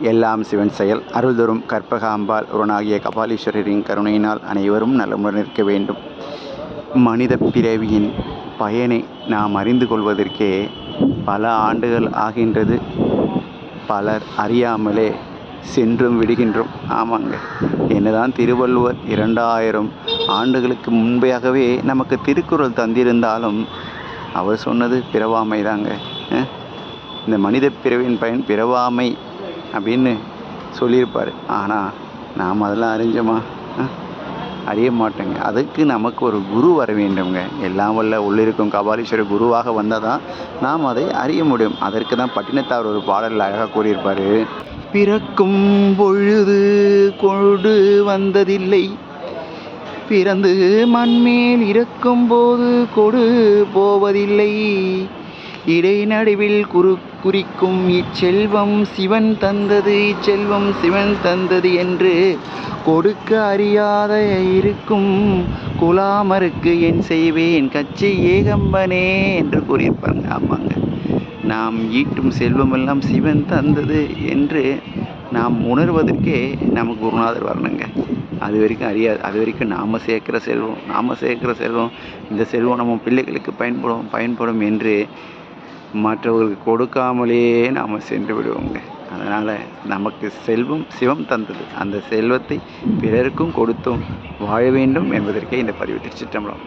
எல்லாம் சிவன் செயல். அருள் தரும் கற்பகாம்பாள் உருனாகிய கபாலீஸ்வரரின் கருணையினால் அனைவரும் நலமுடன் இருக்க வேண்டும். மனித பிறவியின் பயனை நாம் அறிந்து கொள்வதற்கே பல ஆண்டுகள் ஆகின்றது. பலர் அறியாமலே சென்றும் விடுகின்றோம். ஆமாங்க. என்னதான் திருவள்ளுவர் இரண்டாயிரம் ஆண்டுகளுக்கு முன்பையாகவே நமக்கு திருக்குறள் தந்திருந்தாலும் அவர் சொன்னது பிறவாமை தாங்க. இந்த மனித பிறவியின் பயன் பிறவாமை அப்படின்னு சொல்லியிருப்பார். ஆனால் நாம் அதெல்லாம் அறிஞ்சோமா? அறிய மாட்டோங்க. அதுக்கு நமக்கு ஒரு குரு வர வேண்டுங்க எல்லாம் வல்ல உள்ளிருக்கும் கபாலீஸ்வரர் குருவாக வந்தால் தான் நாம் அதை அறிய முடியும். அதற்கு தான் பட்டினத்தார் ஒரு பாடலில் அழகாக கூறியிருப்பார். பிறக்கும் பொழுது கொடு வந்ததில்லை. பிறந்து மண்மேல் இருக்கும்போது கொடு போவதில்லை. இடைநடுவில் குறுக்கு குறிக்கும் இச்செல்வம் சிவன் தந்தது இச்செல்வம் சிவன் தந்தது என்று கொடுக்க அறியாத இருக்கும் குலாமருக்கு என் செய்வேன் கச்சி ஏகம்பனே என்று கூறியிருப்பாங்க ஆமாங்க. நாம் ஈட்டும் செல்வமெல்லாம் சிவன் தந்தது என்று நாம் உணர்வதற்கே நமக்கு குருநாதர் வரணுங்க. அது வரைக்கும் அறியாது அது வரைக்கும் நாம் சேர்க்குற செல்வம் நாம் சேர்க்குற செல்வம் இந்த செல்வம் நம்ம பிள்ளைகளுக்கு பயன்படும் பயன்படும் என்று மற்றவர்களுக்கு கொடுக்காமலேயே நாம் சென்று விடுவோங்க. அதனால் நமக்கு செல்வம் சிவம் தந்தது. அந்த செல்வத்தை பிறருக்கும் கொடுத்தும் வாழ வேண்டும் என்பதற்கே இந்த பதிவு திருச்சிற்றம்பலம்.